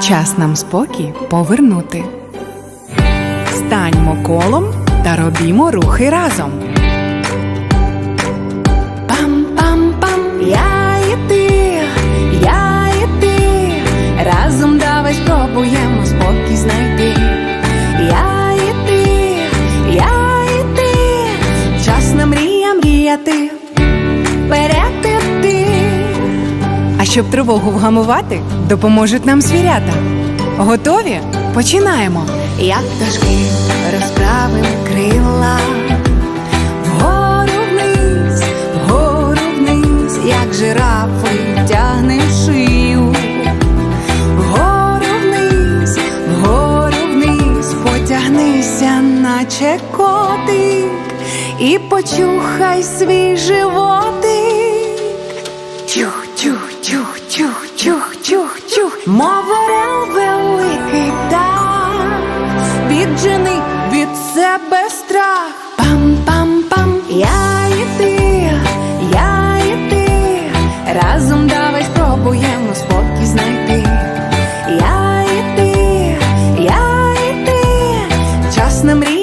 Час нам спокій повернути. Станьмо колом та робімо рухи разом. Пам-пам-пам, я і ти, я і ти. Разом давай спробуємо спокій знайти. Я і ти, я і ти. Час на мрія мріяти. Вперед іти. Щоб тривогу вгамувати, допоможуть нам звірята. Готові? Починаємо. Як пташки розправим крила, вгору вниз, вгору вниз, як жирафи тягнем шию, вгору вниз, вгору вниз, потягнися, наче котик, і почухай свій животик. чух, чух, чух, чух, мов орел великий та спіджений від себе страх. Пам-пам-пам, я і ти, я і ти, разом давай спробуємо спокій знайти. Я і ти, я і ти, час не мрій.